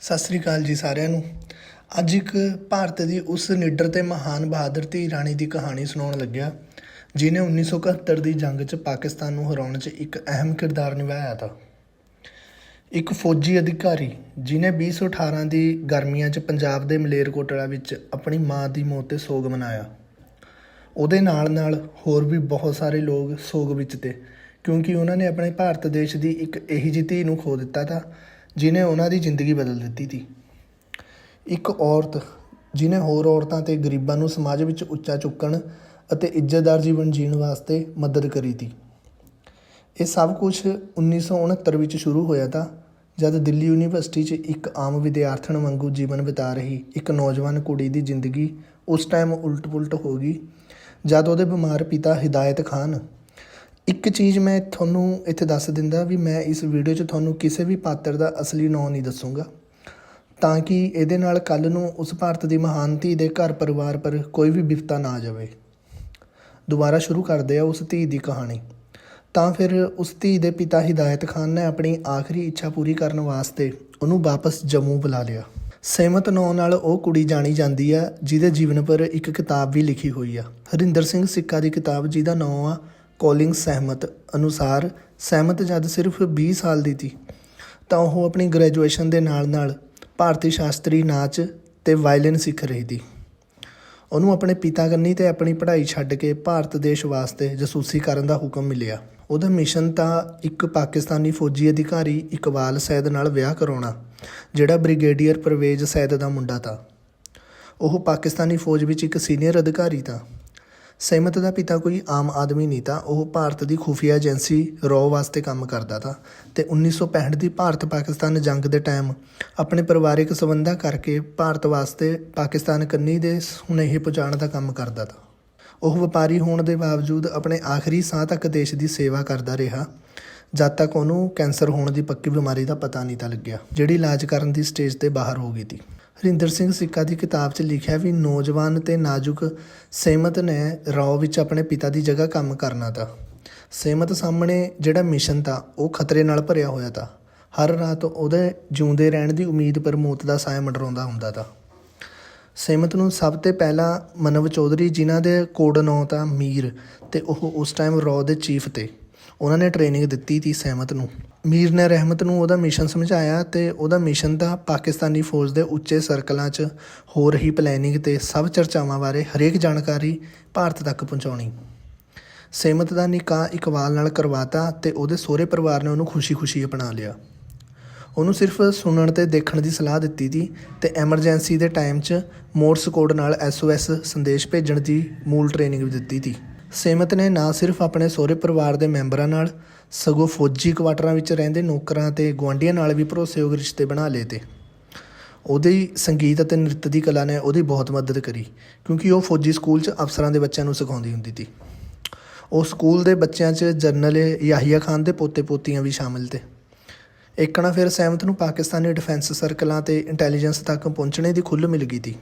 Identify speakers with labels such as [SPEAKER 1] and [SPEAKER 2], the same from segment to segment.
[SPEAKER 1] ਸਤਿ ਸ੍ਰੀ ਅਕਾਲ ਜੀ ਸਾਰਿਆਂ ਨੂੰ। ਅੱਜ ਇੱਕ ਭਾਰਤ ਦੀ ਉਸ ਨਿਡਰ ਤੇ ਮਹਾਨ ਬਹਾਦਰ ਧੀ ਰਾਣੀ ਦੀ ਕਹਾਣੀ ਸੁਣਾਉਣ ਲੱਗਿਆ ਜਿਨੇ 1971 ਦੀ ਜੰਗ 'ਚ ਪਾਕਿਸਤਾਨ ਨੂੰ ਹਰਾਉਣ 'ਚ ਇੱਕ ਅਹਿਮ ਕਿਰਦਾਰ ਨਿਭਾਇਆ ਤਾ। ਇੱਕ ਫੌਜੀ ਅਧਿਕਾਰੀ ਜਿਨੇ 2018 ਦੀ ਗਰਮੀਆਂ 'ਚ ਪੰਜਾਬ ਦੇ ਮਲੇਰਕੋਟਲਾ ਵਿੱਚ ਆਪਣੀ ਮਾਂ ਦੀ ਮੌਤ ਤੇ ਸੋਗ ਮਨਾਇਆ। ਉਹਦੇ ਨਾਲ ਨਾਲ ਹੋਰ ਵੀ ਬਹੁਤ ਸਾਰੇ ਲੋਕ ਸੋਗ ਵਿੱਚ ਤੇ, ਕਿਉਂਕਿ ਉਹਨਾਂ ਨੇ ਆਪਣੇ ਭਾਰਤ ਦੇਸ਼ ਦੀ ਇੱਕ ਇਹੀ ਜਿਹੀ ਧੀ ਨੂੰ ਖੋ ਦਿੱਤਾ ਤਾ ਜਿਨੇ ਉਹਨਾਂ ਦੀ ਜ਼ਿੰਦਗੀ ਬਦਲ ਦਿੱਤੀ ਤੀ ਇੱਕ ਔਰਤ ਜਿਨੇ ਹੋਰ ਔਰਤਾਂ ਤੇ ਗਰੀਬਾਂ ਨੂੰ ਸਮਾਜ ਵਿੱਚ ਉੱਚਾ ਚੁੱਕਣ ਅਤੇ ਇੱਜ਼ਤਦਾਰ ਜੀਵਨ ਜੀਣ ਵਾਸਤੇ ਮਦਦ ਕਰੀ ਤੀ ਇਹ ਸਭ ਕੁਝ 1969 ਵਿੱਚ ਸ਼ੁਰੂ ਹੋਇਆ ਤਾਂ, ਜਦ ਦਿੱਲੀ ਯੂਨੀਵਰਸਿਟੀ 'ਚ ਇੱਕ ਆਮ ਵਿਦਿਆਰਥਣ ਵਾਂਗੂ ਜੀਵਨ ਬਿਤਾ ਰਹੀ ਇੱਕ ਨੌਜਵਾਨ ਕੁੜੀ ਦੀ ਜ਼ਿੰਦਗੀ ਉਸ ਟਾਈਮ ਉਲਟ-ਪੁਲਟ ਹੋ ਗਈ, ਜਦ ਉਹਦੇ ਬਿਮਾਰ ਪਿਤਾ ਹਿਦਾਇਤ ਖਾਨ ਇੱਕ ਚੀਜ਼ ਮੈਂ ਤੁਹਾਨੂੰ ਇੱਥੇ ਦੱਸ ਦਿੰਦਾ ਵੀ ਮੈਂ ਇਸ ਵੀਡੀਓ 'ਚ ਤੁਹਾਨੂੰ ਕਿਸੇ ਵੀ ਪਾਤਰ ਦਾ ਅਸਲੀ ਨਾਂ ਨਹੀਂ ਦੱਸੂਗਾ। ਤਾਂ ਕਿ ਇਹਦੇ ਨਾਲ ਕੱਲ ਨੂੰ ਉਸ ਭਾਰਤ ਦੀ ਮਹਾਨ ਧੀ ਦੇ ਘਰ ਪਰਿਵਾਰ ਪਰ ਕੋਈ ਵੀ ਵਿਪਤਾ ਨਾ ਆ ਜਾਵੇ। ਦੁਬਾਰਾ ਸ਼ੁਰੂ ਕਰਦੇ ਆ ਉਸ ਧੀ ਦੀ ਕਹਾਣੀ। ਤਾਂ ਫਿਰ ਉਸ ਧੀ ਦੇ ਪਿਤਾ ਹਿਦਾਇਤ ਖਾਨ ਨੇ ਆਪਣੀ ਆਖਰੀ ਇੱਛਾ ਪੂਰੀ ਕਰਨ ਵਾਸਤੇ ਉਹਨੂੰ ਵਾਪਸ ਜੰਮੂ ਬੁਲਾ ਲਿਆ। ਸਹਿਮਤ ਨਾਂ ਨਾਲ ਉਹ ਕੁੜੀ ਜਾਣੀ ਜਾਂਦੀ ਆ, ਜਿਹਦੇ ਜੀਵਨ ਪਰ ਇੱਕ ਕਿਤਾਬ ਵੀ ਲਿਖੀ ਹੋਈ ਆ। ਹਰਿੰਦਰ ਸਿੰਘ ਸਿੱਕਾ ਦੀ ਕਿਤਾਬ ਜਿਹਦਾ ਨਾਂ ਆ ਕੋਲਿੰਗ ਸਹਿਮਤ ਅਨੁਸਾਰ ਸਹਿਮਤ ਜਦ ਸਿਰਫ 20 ਸਾਲ ਦੀ ਸੀ, ਤਾਂ ਉਹ ਆਪਣੀ ਗ੍ਰੈਜੂਏਸ਼ਨ ਦੇ ਨਾਲ ਨਾਲ ਭਾਰਤੀ ਸ਼ਾਸਤਰੀ ਨਾਚ ਤੇ ਵਾਇਲਿਨ ਸਿੱਖ ਰਹੀ ਸੀ। ਉਹਨੂੰ ਆਪਣੇ ਪਿਤਾ ਕੰਨੀ ਤੇ ਆਪਣੀ ਪੜ੍ਹਾਈ ਛੱਡ ਕੇ ਭਾਰਤ ਦੇਸ਼ ਵਾਸਤੇ ਜਸੂਸੀ ਕਰਨ ਦਾ ਹੁਕਮ ਮਿਲਿਆ। ਉਹਦਾ ਮਿਸ਼ਨ ਤਾਂ ਇੱਕ ਪਾਕਿਸਤਾਨੀ ਫੌਜੀ ਅਧਿਕਾਰੀ ਇਕਬਾਲ ਸੈਦ ਨਾਲ ਵਿਆਹ ਕਰਾਉਣਾ, ਜਿਹੜਾ ਬ੍ਰਿਗੇਡੀਅਰ ਪਰਵੇਜ਼ ਸੈਦ ਦਾ ਮੁੰਡਾ ਤਾ। ਉਹ ਪਾਕਿਸਤਾਨੀ ਫੌਜ ਵਿੱਚ ਇੱਕ ਸੀਨੀਅਰ ਅਧਿਕਾਰੀ ਤਾ। ਸਹਿਮਤ ਦਾ ਪਿਤਾ ਕੋਈ ਆਮ ਆਦਮੀ ਨਹੀਂ ਤਾ ਉਹ ਭਾਰਤ ਦੀ ਖੁਫੀਆ ਏਜੰਸੀ ਰੌ ਵਾਸਤੇ ਕੰਮ ਕਰਦਾ ਤਾ। ਤੇ 1965 ਦੀ ਭਾਰਤ ਪਾਕਿਸਤਾਨ ਜੰਗ ਦੇ ਟਾਈਮ ਆਪਣੇ ਪਰਿਵਾਰਿਕ ਸਬੰਧਾਂ ਕਰਕੇ ਭਾਰਤ ਵਾਸਤੇ ਪਾਕਿਸਤਾਨ ਕੰਨੀ ਦੇ ਸੁਨੇਹੇ ਪਹੁੰਚਾਉਣ ਦਾ ਕੰਮ ਕਰਦਾ ਤਾ। ਉਹ ਵਪਾਰੀ ਹੋਣ ਦੇ ਬਾਵਜੂਦ ਆਪਣੇ ਆਖਰੀ ਸਾਹ ਤੱਕ ਦੇਸ਼ ਦੀ ਸੇਵਾ ਕਰਦਾ ਰਿਹਾ। ਜਦ ਤੱਕ ਉਹਨੂੰ ਕੈਂਸਰ ਹੋਣ ਦੀ ਪੱਕੀ ਬਿਮਾਰੀ ਦਾ ਪਤਾ ਨਹੀਂ ਤਾਂ ਲੱਗਿਆ, ਜਿਹੜੀ ਇਲਾਜ ਕਰਨ ਦੀ ਸਟੇਜ ਤੇ ਬਾਹਰ ਹੋ ਗਈ ਸੀ ਹਰਿੰਦਰ ਸਿੰਘ ਸਿੱਕਾ ਦੀ ਕਿਤਾਬ 'ਚ ਲਿਖਿਆ ਵੀ ਨੌਜਵਾਨ ਤੇ ਨਾਜ਼ੁਕ ਸਹਿਮਤ ਨੇ ਰੌ ਵਿੱਚ ਆਪਣੇ ਪਿਤਾ ਦੀ ਜਗ੍ਹਾ ਕੰਮ ਕਰਨਾ ਤਾ। ਸਹਿਮਤ ਸਾਹਮਣੇ ਜਿਹੜਾ ਮਿਸ਼ਨ ਤਾ, ਉਹ ਖਤਰੇ ਨਾਲ ਭਰਿਆ ਹੋਇਆ ਤਾ। ਹਰ ਰਾਤ ਉਹਦੇ ਜਿਉਂਦੇ ਰਹਿਣ ਦੀ ਉਮੀਦ ਪਰ ਮੌਤ ਦਾ ਸਾਇਆ ਮੰਡਰਾਉਂਦਾ ਹੁੰਦਾ ਤਾ। ਸਹਿਮਤ ਨੂੰ ਸਭ ਤੋਂ ਪਹਿਲਾਂ ਮਨਵ ਚੌਧਰੀ ਜਿਨ੍ਹਾਂ ਦੇ ਕੋਡ ਨਾਂ ਤਾਂ ਮੀਰ ਤੇ ਉਹ ਉਸ ਟਾਈਮ ਰੌ ਦੇ ਚੀਫ ਤੇ। ਉਹਨਾਂ ਨੇ ਟ੍ਰੇਨਿੰਗ ਦਿੱਤੀ ਤੀ ਸਹਿਮਤ ਨੂੰ। ਮੀਰ ਨੇ ਰਹਿਮਤ ਨੂੰ ਉਹਦਾ ਮਿਸ਼ਨ ਸਮਝਾਇਆ ਤੇ ਉਹਦਾ ਮਿਸ਼ਨ ਤਾਂ ਪਾਕਿਸਤਾਨੀ ਫੌਜ ਦੇ ਉੱਚੇ ਸਰਕਲਾਂ 'ਚ ਹੋ ਰਹੀ ਪਲੈਨਿੰਗ ਤੇ ਸਭ ਚਰਚਾਵਾਂ ਬਾਰੇ ਹਰੇਕ ਜਾਣਕਾਰੀ ਭਾਰਤ ਤੱਕ ਪਹੁੰਚਾਉਣੀ। ਸਹਿਮਤ ਦਾ ਨਿਕਾਹ ਇਕਬਾਲ ਨਾਲ ਕਰਵਾਤਾ ਤੇ ਉਹਦੇ ਸਹੁਰੇ ਪਰਿਵਾਰ ਨੇ ਉਹਨੂੰ ਖੁਸ਼ੀ-ਖੁਸ਼ੀ ਅਪਣਾ ਲਿਆ। ਉਹਨੂੰ ਸਿਰਫ ਸੁਣਨ ਤੇ ਦੇਖਣ ਦੀ ਸਲਾਹ ਦਿੱਤੀ ਸੀ ਤੇ ਐਮਰਜੈਂਸੀ ਦੇ ਟਾਈਮ 'ਚ ਮੋਰਸ ਕੋਡ ਨਾਲ ਐਸਓਐਸ ਸੰਦੇਸ਼ ਭੇਜਣ ਦੀ ਮੂਲ ਟ੍ਰੇਨਿੰਗ ਵੀ ਦਿੱਤੀ ਸੀ ਸੇਮਤ ਨੇ ਨਾ ਸਿਰਫ ਆਪਣੇ ਸਹੁਰੇ ਪਰਿਵਾਰ ਦੇ ਮੈਂਬਰਾਂ ਨਾਲ, ਸਗੋਂ ਫੌਜੀ ਕੁਆਟਰਾਂ ਵਿੱਚ ਰਹਿੰਦੇ ਨੌਕਰਾਂ ਤੇ ਗੁਆਂਢੀਆਂ ਨਾਲ ਵੀ ਭਰੋਸੇਯੋਗ ਰਿਸ਼ਤੇ ਬਣਾ ਲਏ ਤੇ। ਉਹਦੀ ਸੰਗੀਤ ਅਤੇ ਨ੍ਰਿਤ ਦੀ ਕਲਾ ਨੇ ਉਹਦੀ ਬਹੁਤ ਮਦਦ ਕਰੀ, ਕਿਉਂਕਿ ਉਹ ਫੌਜੀ ਸਕੂਲ 'ਚ ਅਫਸਰਾਂ ਦੇ ਬੱਚਿਆਂ ਨੂੰ ਸਿਖਾਉਂਦੀ ਹੁੰਦੀ ਸੀ। ਉਹ ਸਕੂਲ ਦੇ ਬੱਚਿਆਂ 'ਚ ਜਨਰਲ ਯਾਹੀਆ ਖਾਨ ਦੇ ਪੋਤੇ ਪੋਤੀਆਂ ਵੀ ਸ਼ਾਮਿਲ ਤੇ। ਇੱਕਣਾ ਫਿਰ ਸਹਿਮਤ ਨੂੰ ਪਾਕਿਸਤਾਨੀ ਡਿਫੈਂਸ ਸਰਕਲਾਂ ਤੇ ਇੰਟੈਲੀਜੈਂਸ ਤੱਕ ਪਹੁੰਚਣੇ ਦੀ ਖੁੱਲ੍ਹ ਮਿਲ ਗਈ ਸੀ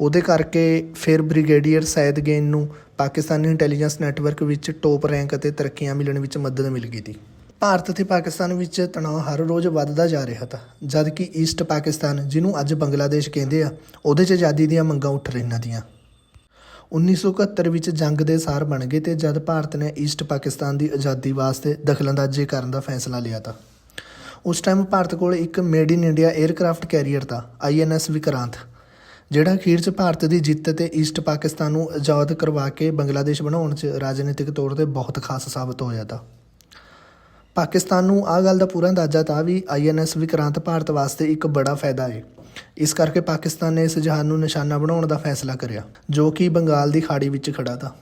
[SPEAKER 1] ਉਹਦੇ ਕਰਕੇ ਫਿਰ ਬ੍ਰਿਗੇਡੀਅਰ ਸੈਦ ਗੇਨ ਨੂੰ ਪਾਕਿਸਤਾਨੀ ਇੰਟੈਲੀਜੈਂਸ ਨੈਟਵਰਕ ਵਿੱਚ ਟੋਪ ਰੈਂਕ ਅਤੇ ਤਰੱਕੀਆਂ ਮਿਲਣ ਵਿੱਚ ਮਦਦ ਮਿਲ ਗਈ ਸੀ। ਭਾਰਤ ਅਤੇ ਪਾਕਿਸਤਾਨ ਵਿੱਚ ਤਣਾਅ ਹਰ ਰੋਜ਼ ਵੱਧਦਾ ਜਾ ਰਿਹਾ ਤਾ ਜਦ ਕਿ ਈਸਟ ਪਾਕਿਸਤਾਨ, ਜਿਹਨੂੰ ਅੱਜ ਬੰਗਲਾਦੇਸ਼ ਕਹਿੰਦੇ ਆ, ਉਹਦੇ 'ਚ ਆਜ਼ਾਦੀ ਦੀਆਂ ਮੰਗਾਂ ਉੱਠ ਰਹੀਆਂ ਦੀਆਂ। 1971 ਵਿੱਚ ਜੰਗ ਦੇ ਸਾਰ ਬਣ ਗਏ ਤੇ ਜਦ ਭਾਰਤ ਨੇ ਈਸਟ ਪਾਕਿਸਤਾਨ ਦੀ ਆਜ਼ਾਦੀ ਵਾਸਤੇ ਦਖਲਅੰਦਾਜ਼ੀ ਕਰਨ ਦਾ ਫੈਸਲਾ ਲਿਆ ਤਾ। ਉਸ ਟਾਈਮ ਭਾਰਤ ਕੋਲ ਇੱਕ made in India aircraft carrier ਤਾ ਆਈਐਨਐਸ ਵਿਕਰਾਂਤ। ਜਿਹੜਾ ਅਖੀਰ 'ਚ ਭਾਰਤ ਦੀ ਜਿੱਤ ਅਤੇ ਈਸਟ ਪਾਕਿਸਤਾਨ ਨੂੰ ਆਜ਼ਾਦ ਕਰਵਾ ਕੇ ਬੰਗਲਾਦੇਸ਼ ਬਣਾਉਣ 'ਚ ਰਾਜਨੀਤਿਕ ਤੌਰ ਤੇ ਬਹੁਤ ਖਾਸ ਸਾਬਤ ਹੋਇਆ ਤਾ। ਪਾਕਿਸਤਾਨ ਨੂੰ ਆਹ ਗੱਲ ਦਾ ਪੂਰਾ ਅੰਦਾਜ਼ਾ ਤਾ ਵੀ ਆਈਐਨਐਸ ਵਿਕਰਾਂਤ ਭਾਰਤ ਵਾਸਤੇ ਇੱਕ ਬੜਾ ਫਾਇਦਾ ਹੈ ਇਸ ਕਰਕੇ ਪਾਕਿਸਤਾਨ ਨੇ ਇਸ ਜਹਾਜ਼ ਨੂੰ ਨਿਸ਼ਾਨਾ ਬਣਾਉਣ ਦਾ ਫੈਸਲਾ ਕਰਿਆ, ਜੋ ਕਿ ਬੰਗਾਲ ਦੀ ਖਾੜੀ ਵਿੱਚ ਖੜਾ ਤਾ।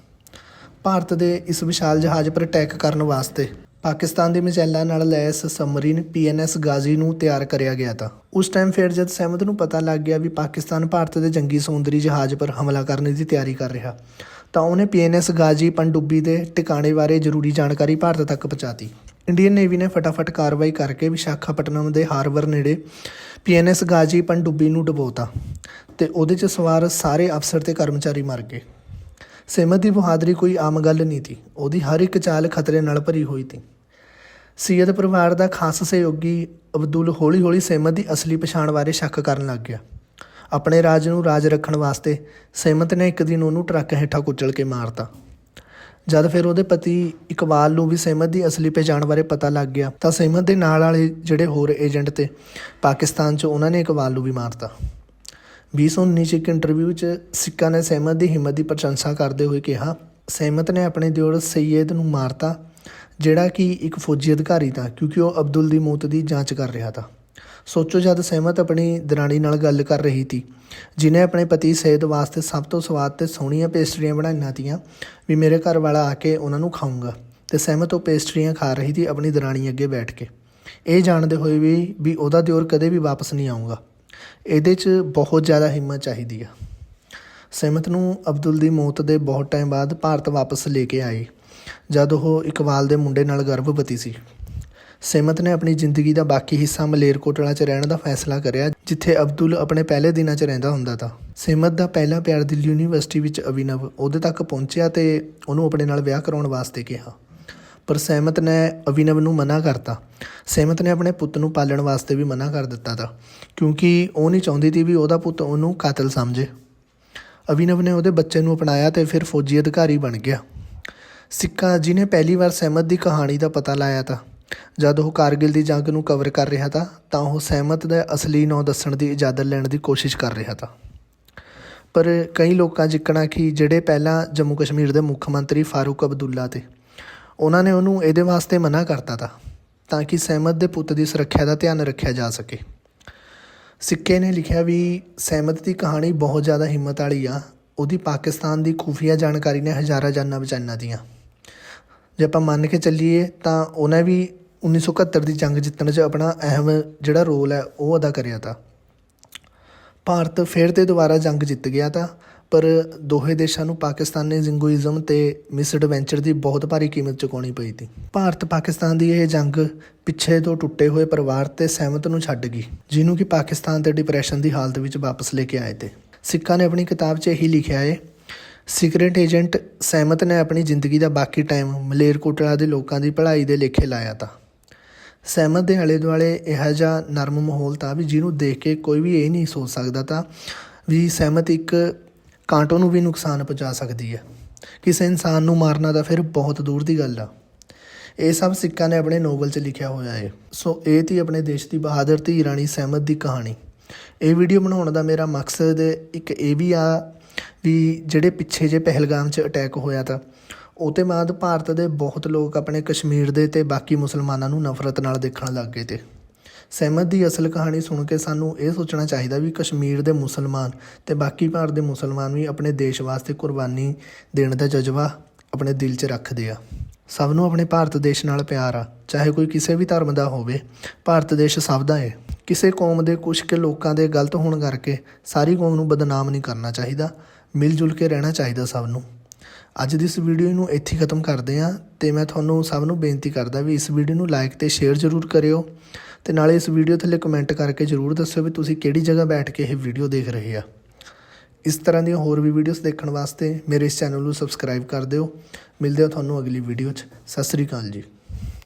[SPEAKER 1] ਭਾਰਤ ਦੇ ਇਸ ਵਿਸ਼ਾਲ ਜਹਾਜ਼ ਪਰ ਅਟੈਕ ਕਰਨ ਵਾਸਤੇ ਪਾਕਿਸਤਾਨ ਦੀ ਮਿਜ਼ਾਈਲਾਂ ਨਾਲ ਲੈਸ ਸਬਮਰੀਨ ਪੀਐਨਐਸ ਗਾਜ਼ੀ ਨੂੰ ਤਿਆਰ ਕਰਿਆ ਗਿਆ ਤਾ। ਉਸ ਟਾਈਮ ਫਿਰ ਜਦ ਸਹਿਮਤ ਨੂੰ ਪਤਾ ਲੱਗ ਗਿਆ ਵੀ ਪਾਕਿਸਤਾਨ ਭਾਰਤ ਦੇ ਜੰਗੀ ਸਮੁੰਦਰੀ ਜਹਾਜ਼ ਪਰ ਹਮਲਾ ਕਰਨ ਦੀ ਤਿਆਰੀ ਕਰ ਰਿਹਾ, ਤਾਂ ਉਹਨੇ ਪੀਐਨਐਸ ਗਾਜ਼ੀ ਪਣਡੁੱਬੀ ਦੇ ਟਿਕਾਣੇ ਬਾਰੇ ਜ਼ਰੂਰੀ ਜਾਣਕਾਰੀ ਭਾਰਤ ਤੱਕ ਪਹੁੰਚਾਤੀ। ਇੰਡੀਅਨ ਨੇਵੀ ਨੇ ਫਟਾਫਟ ਕਾਰਵਾਈ ਕਰਕੇ ਵਿਸ਼ਾਖਾਪਟਨਮ ਦੇ ਹਾਰਬਰ ਨੇੜੇ ਪੀਐਨਐਸ ਗਾਜ਼ੀ ਪਣਡੁੱਬੀ ਨੂੰ ਡਬੋਤਾ ਤੇ ਉਹਦੇ 'ਚ ਸਵਾਰ ਸਾਰੇ ਅਫਸਰ ਤੇ ਕਰਮਚਾਰੀ ਮਰ ਗਏ। ਸਹਿਮਤ ਦੀ ਬਹਾਦਰੀ ਕੋਈ ਆਮ ਗੱਲ ਨਹੀਂ ਸੀ। ਉਹਦੀ ਹਰ ਇੱਕ ਚਾਲ ਖਤਰੇ ਨਾਲ ਭਰੀ ਹੋਈ ਸੀ। ਸੀਅਤ ਪਰਿਵਾਰ ਦਾ ਖਾਸ ਸਹਿਯੋਗੀ ਅਬਦੁਲ ਹੌਲੀ-ਹੌਲੀ ਸਹਿਮਤ ਦੀ ਅਸਲੀ ਪਛਾਣ ਬਾਰੇ ਸ਼ੱਕ ਕਰਨ ਲੱਗ ਗਿਆ। ਆਪਣੇ ਰਾਜ ਨੂੰ ਰਾਜ ਰੱਖਣ ਵਾਸਤੇ ਸਹਿਮਤ ਨੇ ਇੱਕ ਦਿਨ ਉਹਨੂੰ ਟਰੱਕ ਹੇਠਾਂ ਕੁਚਲ ਕੇ ਮਾਰਤਾ। ਜਦ ਫਿਰ ਉਹਦੇ ਪਤੀ ਇਕਬਾਲ ਨੂੰ ਵੀ ਸਹਿਮਤ ਦੀ ਅਸਲੀ ਪਛਾਣ ਬਾਰੇ ਪਤਾ ਲੱਗ ਗਿਆ ਤਾਂ ਸਹਿਮਤ ਦੇ ਨਾਲ ਵਾਲੇ ਜਿਹੜੇ ਹੋਰ ਏਜੰਟ ਤੇ ਪਾਕਿਸਤਾਨ 'ਚ ਉਹਨਾਂ ਨੇ ਇਕਬਾਲ ਨੂੰ ਵੀ ਮਾਰਤਾ। 2019 ਚ ਇੱਕ ਇੰਟਰਵਿਊ 'ਚ ਸਿੱਕਾ ਨੇ ਸਹਿਮਤ ਦੀ ਹਿੰਮਤ ਦੀ ਪ੍ਰਸ਼ੰਸਾ ਕਰਦੇ ਹੋਏ ਕਿਹਾ, ਸਹਿਮਤ ਨੇ ਆਪਣੇ ਦਿਓਰ ਸੈਯਦ ਨੂੰ ਮਾਰਤਾ, ਜਿਹੜਾ ਕਿ ਇੱਕ ਫੌਜੀ ਅਧਿਕਾਰੀ था ਕਿਉਂਕਿ ਉਹ ਅਬਦੁਲ ਦੀ ਮੌਤ ਦੀ ਜਾਂਚ ਕਰ ਰਿਹਾ था ਸੋਚੋ ਜਦ ਸਹਿਮਤ ਆਪਣੀ ਦਰਾਣੀ ਨਾਲ ਗੱਲ ਕਰ ਰਹੀ ਸੀ ਜਿਨੇ ਆਪਣੇ ਪਤੀ ਸੈਦ ਵਾਸਤੇ ਸਭ ਤੋਂ ਸਵਾਦ ਤੇ ਸੋਹਣੀਆਂ ਪੇਸਟਰੀਆਂ ਬਣਾਈਆਂ ਤੀਆਂ, ਵੀ ਮੇਰੇ ਘਰ ਵਾਲਾ ਆ ਕੇ ਉਹਨਾਂ ਨੂੰ ਖਾਊਂਗਾ। ਤੇ ਸਹਿਮਤ ਉਹ ਪੇਸਟਰੀਆਂ ਖਾ ਰਹੀ ਸੀ ਆਪਣੀ ਦਰਾਣੀ ਅੱਗੇ ਬੈਠ ਕੇ। ਇਹ ਜਾਣਦੇ ਹੋਏ ਵੀ ਵੀ ਉਹਦਾ ਦਿਓਰ ਕਦੇ ਵੀ ਵਾਪਸ ਨਹੀਂ ਆਊਗਾ। ਇਹਦੇ 'ਚ ਬਹੁਤ ਜ਼ਿਆਦਾ ਹਿੰਮਤ ਚਾਹੀਦੀ ਆ। ਸਹਿਮਤ ਨੂੰ ਅਬਦੁਲ ਦੀ ਮੌਤ ਦੇ ਬਹੁਤ ਟਾਈਮ ਬਾਅਦ ਭਾਰਤ ਵਾਪਸ ਲੈ ਕੇ ਆਏ, ਜਦ ਉਹ ਇਕਬਾਲ ਦੇ ਮੁੰਡੇ ਨਾਲ ਗਰਭਵਤੀ ਸੀ। ਸਿਮਤ ਨੇ ਆਪਣੀ ਜ਼ਿੰਦਗੀ ਦਾ ਬਾਕੀ ਹਿੱਸਾ ਮਲੇਰਕੋਟਲਾ 'ਚ ਰਹਿਣ ਦਾ ਫੈਸਲਾ ਕਰਿਆ, ਜਿੱਥੇ ਅਬਦੁਲ ਆਪਣੇ ਪਹਿਲੇ ਦਿਨਾਂ 'ਚ ਰਹਿੰਦਾ ਹੁੰਦਾ ਤਾਂ। ਸਹਿਮਤ ਦਾ ਪਹਿਲਾ ਪਿਆਰ ਦਿੱਲੀ ਯੂਨੀਵਰਸਿਟੀ ਵਿੱਚ ਅਭਿਨਵ ਉਹਦੇ ਤੱਕ ਪਹੁੰਚਿਆ ਤੇ ਉਹਨੂੰ ਆਪਣੇ ਨਾਲ ਵਿਆਹ ਕਰਾਉਣ ਵਾਸਤੇ ਕਿਹਾ। ਪਰ ਸਹਿਮਤ ਨੇ ਅਭਿਨਵ ਨੂੰ ਮਨਾ ਕਰਤਾ। ਸਹਿਮਤ ਨੇ ਆਪਣੇ ਪੁੱਤ ਨੂੰ ਪਾਲਣ ਵਾਸਤੇ ਵੀ ਮਨਾ ਕਰ ਦਿੱਤਾ ਤਾ, ਕਿਉਂਕਿ ਉਹ ਨਹੀਂ ਚਾਹੁੰਦੀ ਸੀ ਵੀ ਉਹਦਾ ਪੁੱਤ ਉਹਨੂੰ ਕਾਤਲ ਸਮਝੇ। ਅਭਿਨਵ ਨੇ ਉਹਦੇ ਬੱਚੇ ਨੂੰ ਅਪਣਾਇਆ ਤੇ ਫਿਰ ਫੌਜੀ ਅਧਿਕਾਰੀ ਬਣ ਗਿਆ। ਸਿੱਕਾ ਜਿਹਨੇ ਪਹਿਲੀ ਵਾਰ ਸਹਿਮਤ ਦੀ ਕਹਾਣੀ ਦਾ ਪਤਾ ਲਾਇਆ ਤਾ, ਜਦ ਉਹ ਕਾਰਗਿਲ ਦੀ ਜੰਗ ਨੂੰ ਕਵਰ ਕਰ ਰਿਹਾ ਤਾ, ਤਾਂ ਉਹ ਸਹਿਮਤ ਦਾ ਅਸਲੀ ਨਾਂ ਦੱਸਣ ਦੀ ਇਜਾਜ਼ਤ ਲੈਣ ਦੀ ਕੋਸ਼ਿਸ਼ ਕਰ ਰਿਹਾ ਤਾ। ਪਰ ਕਈ ਲੋਕਾਂ ਜਿੱਕਣਾ ਕਿ ਜਿਹੜੇ ਪਹਿਲਾਂ ਜੰਮੂ ਕਸ਼ਮੀਰ ਦੇ ਮੁੱਖ ਮੰਤਰੀ ਫਾਰੂਕ ਅਬਦੁੱਲਾ ਤੇ ਉਹਨਾਂ ਨੇ ਉਹਨੂੰ ਇਹਦੇ ਵਾਸਤੇ ਮਨਾ ਕਰਤਾ ਤਾ, ਤਾਂ ਕਿ ਸਹਿਮਤ ਦੇ ਪੁੱਤ ਦੀ ਸੁਰੱਖਿਆ ਦਾ ਧਿਆਨ ਰੱਖਿਆ ਜਾ ਸਕੇ। ਸਿੱਕੇ ਨੇ ਲਿਖਿਆ ਵੀ ਸਹਿਮਤ ਦੀ ਕਹਾਣੀ ਬਹੁਤ ਜ਼ਿਆਦਾ ਹਿੰਮਤ ਵਾਲੀ ਆ। ਉਹਦੀ ਪਾਕਿਸਤਾਨ ਦੀ ਖੁਫੀਆ ਜਾਣਕਾਰੀ ਨੇ ਹਜ਼ਾਰਾਂ ਜਾਨਾਂ ਬਚਾਈਆਂ ਦੀਆਂ। ਜੇ ਆਪਾਂ ਮੰਨ ਕੇ ਚੱਲੀਏ, ਤਾਂ ਉਹਨੇ ਵੀ 1971 ਦੀ ਜੰਗ ਜਿੱਤਣ 'ਚ ਆਪਣਾ ਅਹਿਮ ਜਿਹੜਾ ਰੋਲ ਹੈ, ਉਹ ਅਦਾ ਕਰਿਆ ਤਾ। ਭਾਰਤ ਫਿਰ ਤੇ ਦੁਬਾਰਾ ਜੰਗ ਜਿੱਤ ਗਿਆ ਤਾ। ਪਰ ਦੋਹੇ ਦੇਸ਼ਾਂ ਨੂੰ ਪਾਕਿਸਤਾਨ ਨੇ ਜ਼ਿੰਗੋਇਜ਼ਮ ਤੇ ਮਿਸਐਡਵੈਂਚਰ ਦੀ ਬਹੁਤ ਭਾਰੀ ਕੀਮਤ ਚੁਕਾਉਣੀ ਪਈ ਤੀ ਭਾਰਤ ਪਾਕਿਸਤਾਨ ਦੀ ਇਹ ਜੰਗ ਪਿੱਛੇ ਤੋਂ ਟੁੱਟੇ ਹੋਏ ਪਰਿਵਾਰ ਤੇ ਸਹਿਮਤ ਨੂੰ ਛੱਡ ਗਈ, ਜਿਹਨੂੰ ਕਿ ਪਾਕਿਸਤਾਨ ਤੇ ਡਿਪਰੈਸ਼ਨ ਦੀ ਹਾਲਤ ਵਿੱਚ ਵਾਪਸ ਲੈ ਕੇ ਆਏ ਤੇ। ਸਿੱਖਾਂ ਨੇ ਆਪਣੀ ਕਿਤਾਬ 'ਚ ਇਹੀ ਲਿਖਿਆ ਹੈ ਸੀਕ੍ਰੇਟ ਏਜੰਟ ਸਹਿਮਤ ਨੇ ਆਪਣੀ ਜ਼ਿੰਦਗੀ ਦਾ ਬਾਕੀ ਟਾਈਮ ਮਲੇਰਕੋਟਲਾ ਦੇ ਲੋਕਾਂ ਦੀ ਭਲਾਈ ਦੇ ਲੇਖੇ ਲਾਇਆ ਤਾ। ਸਹਿਮਤ ਦੇ ਆਲੇ ਦੁਆਲੇ ਇਹੋ ਜਿਹਾ ਨਰਮ ਮਾਹੌਲ ਤਾਂ ਵੀ ਜਿਹਨੂੰ ਦੇਖ ਕੇ ਕੋਈ ਵੀ ਇਹ ਨਹੀਂ ਸੋਚ ਸਕਦਾ ਤਾਂ ਵੀ ਸਹਿਮਤ ਇੱਕ ਕਾਂਟੋ ਨੂੰ ਵੀ ਨੁਕਸਾਨ ਪਹੁੰਚਾ ਸਕਦੀ ਹੈ। ਕਿਸੇ ਇਨਸਾਨ ਨੂੰ ਮਾਰਨਾ ਤਾਂ ਫਿਰ ਬਹੁਤ ਦੂਰ ਦੀ ਗੱਲ ਆ। ਇਹ ਸਭ ਸਿੱਕਾ ਨੇ ਆਪਣੇ ਨੋਵਲ 'ਚ ਲਿਖਿਆ ਹੋਇਆ ਹੈ। ਸੋ ਇਹ ਤੀ ਆਪਣੇ ਦੇਸ਼ ਦੀ ਬਹਾਦਰ ਧੀ ਰਾਣੀ ਸਹਿਮਤ ਦੀ ਕਹਾਣੀ। ਇਹ ਵੀਡੀਓ ਬਣਾਉਣ ਦਾ ਮੇਰਾ ਮਕਸਦ ਇੱਕ ਇਹ ਵੀ ਆ ਵੀ ਜਿਹੜੇ ਪਿੱਛੇ ਜੇ ਪਹਿਲਗਾਮ 'ਚ ਅਟੈਕ ਹੋਇਆ ਤਾਂ ਉਹ ਤੋਂ ਬਾਅਦ ਭਾਰਤ ਦੇ ਬਹੁਤ ਲੋਕ ਆਪਣੇ ਕਸ਼ਮੀਰ ਦੇ ਤੇ ਬਾਕੀ ਮੁਸਲਮਾਨਾਂ ਨੂੰ ਨਫ਼ਰਤ ਨਾਲ ਦੇਖਣ ਲੱਗ ਗਏ ਤੇ। ਸਹਿਮਤ ਦੀ ਅਸਲ ਕਹਾਣੀ ਸੁਣ ਕੇ ਸਾਨੂੰ ਇਹ ਸੋਚਣਾ ਚਾਹੀਦਾ ਵੀ ਕਸ਼ਮੀਰ ਦੇ ਮੁਸਲਮਾਨ ਤੇ ਬਾਕੀ ਭਾਰਤ ਦੇ ਮੁਸਲਮਾਨ ਵੀ ਆਪਣੇ ਦੇਸ਼ ਵਾਸਤੇ ਕੁਰਬਾਨੀ ਦੇਣ ਦਾ ਜਜ਼ਬਾ ਆਪਣੇ ਦਿਲ 'ਚ ਰੱਖਦੇ ਆ। ਸਭ ਨੂੰ ਆਪਣੇ ਭਾਰਤ ਦੇਸ਼ ਨਾਲ ਪਿਆਰ ਆ। ਚਾਹੇ ਕੋਈ ਕਿਸੇ ਵੀ ਧਰਮ ਦਾ ਹੋਵੇ, ਭਾਰਤ ਦੇਸ਼ ਸਭ ਦਾ ਹੈ ਕਿਸੇ ਕੌਮ ਦੇ ਕੁਝ ਕੇ ਲੋਕਾਂ ਦੇ ਗਲਤ ਹੋਣ ਕਰਕੇ ਸਾਰੀ ਕੌਮ ਨੂੰ ਬਦਨਾਮ ਨਹੀਂ ਕਰਨਾ ਚਾਹੀਦਾ। ਮਿਲ ਜੁਲ ਕੇ ਰਹਿਣਾ ਚਾਹੀਦਾ ਸਭ ਨੂੰ। ਅੱਜ ਦੀ ਇਸ ਵੀਡੀਓ ਨੂੰ ਇੱਥੇ ਖਤਮ ਕਰਦੇ ਹਾਂ ਤੇ ਮੈਂ ਤੁਹਾਨੂੰ ਸਭ ਨੂੰ ਬੇਨਤੀ ਕਰਦਾ ਵੀ ਇਸ ਵੀਡੀਓ ਨੂੰ ਲਾਈਕ ਤੇ ਸ਼ੇਅਰ ਜ਼ਰੂਰ ਕਰਿਓ। ਤੇ ਨਾਲੇ ਇਸ ਵੀਡੀਓ ਥੱਲੇ ਕਮੈਂਟ ਕਰਕੇ ਜ਼ਰੂਰ ਦੱਸਿਓ ਵੀ ਤੁਸੀਂ ਕਿਹੜੀ ਜਗ੍ਹਾ ਬੈਠ ਕੇ ਇਹ ਵੀਡੀਓ ਦੇਖ ਰਹੇ ਆ। ਇਸ ਤਰ੍ਹਾਂ ਦੀਆਂ ਹੋਰ ਵੀ ਵੀਡੀਓਜ਼ ਦੇਖਣ ਵਾਸਤੇ ਮੇਰੇ ਇਸ ਚੈਨਲ ਨੂੰ ਸਬਸਕ੍ਰਾਈਬ ਕਰ ਦਿਓ। ਮਿਲਦੇ ਹਾਂ ਤੁਹਾਨੂੰ ਅਗਲੀ ਵੀਡੀਓ 'ਚ। ਸਤਿ ਸ੍ਰੀ ਅਕਾਲ ਜੀ।